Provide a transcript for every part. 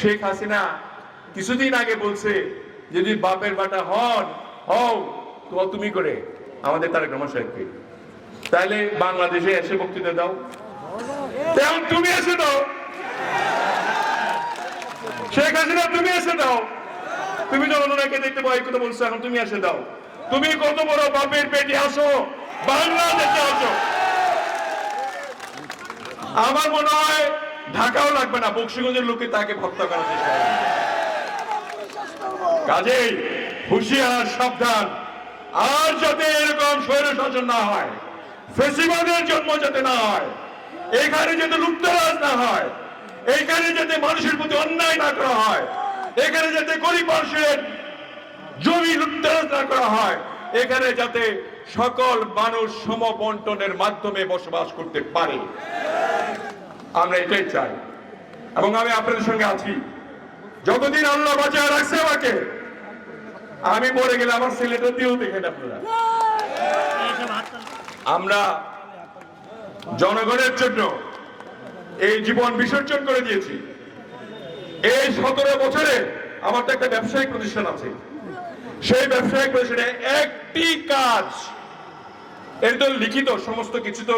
শেখ হাসিনা কিছুদিন আগে বলছে, যদি বাপের বাটা হন, হও, তো তুমি করে। আমাদের তারেক রহমান সাহেবকে। তাহলে বাংলাদেশে এসে বক্তৃতা দাও। তুমি এসে দাও। শেখ হাসিনা, তুমি এসে দাও। তুমি যখন ওনাকে দেখতে পাই কথা বলছো, এখন তুমি এসে দাও। তুমি কত বড় বাপের পেটে আসো, বাংলাদেশে আসো। আমার মনে হয় ঢাকাও লাগবে না, বক্সিগঞ্জের লোকে তাকে হত্যা করার চেষ্টা। কাজেই হুঁশিয়ার, সাবধান আর যাতে এরকম স্বৈর শাসন না হয়, ফেসিবাদের জন্ম যাতে না হয়, এখানে যাতে লুপ্তরাজ না হয় এইখানে যাতে মানুষের প্রতি অন্যায় না করা হয়, এখানে যাতে গরিব মানুষের জমি লুপ্তরাজ না করা হয়, এখানে যাতে সকল মানুষ সমবন্টনের মাধ্যমে বসবাস করতে পারে আমরা এটাই চাই। এবং আমি আপনাদের সঙ্গে আছি। যতদিন আল্লাহ বাঁচায় রাখছে আমাকে, আমি মরে গেলে আমার ছেলেটা দিয়েও দেখেন আপনারা। আমরা জনগণের জন্য এই জীবন বিসর্জন করে দিয়েছি। এই সতেরো বছরে আমার তো একটা ব্যবসায়িক প্রতিষ্ঠান আছে। সেই ব্যবসায়িক প্রতিষ্ঠানে একটি কাজ, এর তো লিখিত, সমস্ত কিছু তো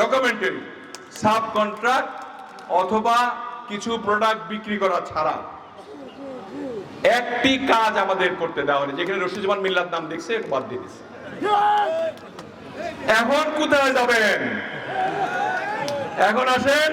ডকুমেন্টারি সাব কন্ট্রাক্ট অথবা কিছু প্রোডাক্ট বিক্রি করা ছাড়া। একটি কাজ আমাদের করতে দেওয়া হয়নি। যেখানে রশিদুমান মিল্লার নাম দেখছে বাদ দিয়ে দিচ্ছে এখন কোথায় যাবেন? এখন আসেন